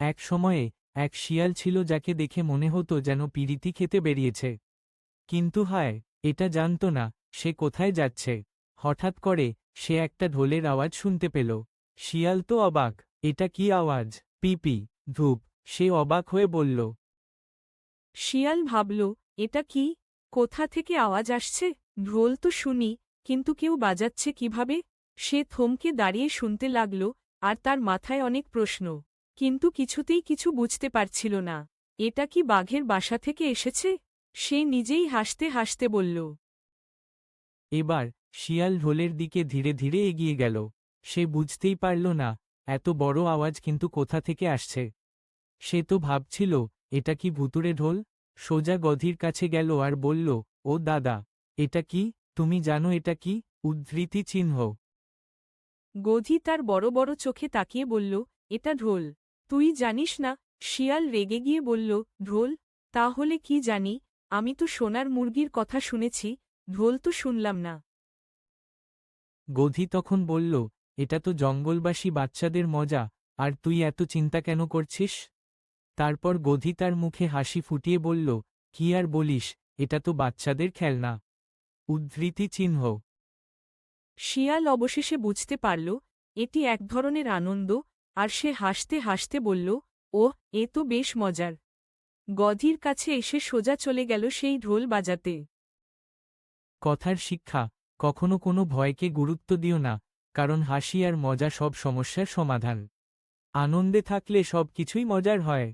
এক সময়ে এক শিয়াল ছিল যাকে দেখে মনে হতো যেন পিরিতি খেতে বেরিয়েছে। কিন্তু হায়, এটা জানত না সে কোথায় যাচ্ছে। হঠাৎ করে সে একটা ঢোলের আওয়াজ শুনতে পেল। শিয়াল তো অবাক, এটা কি আওয়াজ? পিপি ধূপ, সে অবাক হয়ে বলল, শিয়াল ভাবল, এটা কি? কোথা থেকে আওয়াজ আসছে? ঢোল তো শুনি, কিন্তু কেউ বাজাচ্ছে কীভাবে? সে থমকে দাঁড়িয়ে শুনতে লাগল, আর তার মাথায় অনেক প্রশ্ন। কিন্তু কিছুতেই কিছু বুঝতে পারছিল না। এটা কি বাঘের বাসা থেকে এসেছে? সে নিজেই হাসতে হাসতে বলল। এবার শিয়াল ঢোলের দিকে ধীরে ধীরে এগিয়ে গেল। সে বুঝতেই পারল না এত বড় আওয়াজ কিন্তু কোথা থেকে আসছে? সে তো ভাবছিল এটা কি ভুতুরে ঢোল? সোজা গধির কাছে গেল আর বলল ও দাদা এটা কি? তুমি জানো এটা কি? উদ্ধৃতি চিহ্ন। গধি তার বড় বড় চোখে তাকিয়ে বলল এটা ঢোল। তুই জানিস না? শিয়াল রেগে গিয়ে বলল ঢোল তাহলে কি জানি? আমি তো সোনার মুরগির কথা শুনেছি ঢোল তো শুনলাম না। গধি তখন বলল এটা তো জঙ্গলবাসী বাচ্চাদের মজা আর তুই এত চিন্তা কেন করছিস? তারপর গধি তার মুখে হাসি ফুটিয়ে বলল কি আর বলিস এটা তো বাচ্চাদের খেলনা। উদ্ধৃতি চিহ্ন। শিয়াল অবশেষে বুঝতে পারল এটি এক ধরনের আনন্দ আর সে হাসতে হাসতে বলল ও এ তো বেশ মজার। গধির কাছে এসে সোজা চলে গেল সেই ঢোল বাজাতে। কথার শিক্ষা, কখনো কোনো ভয়কে গুরুত্ব দিও না, কারণ হাসি আর মজা সব সমস্যার সমাধান। আনন্দে থাকলে সব কিছুই মজার হয়।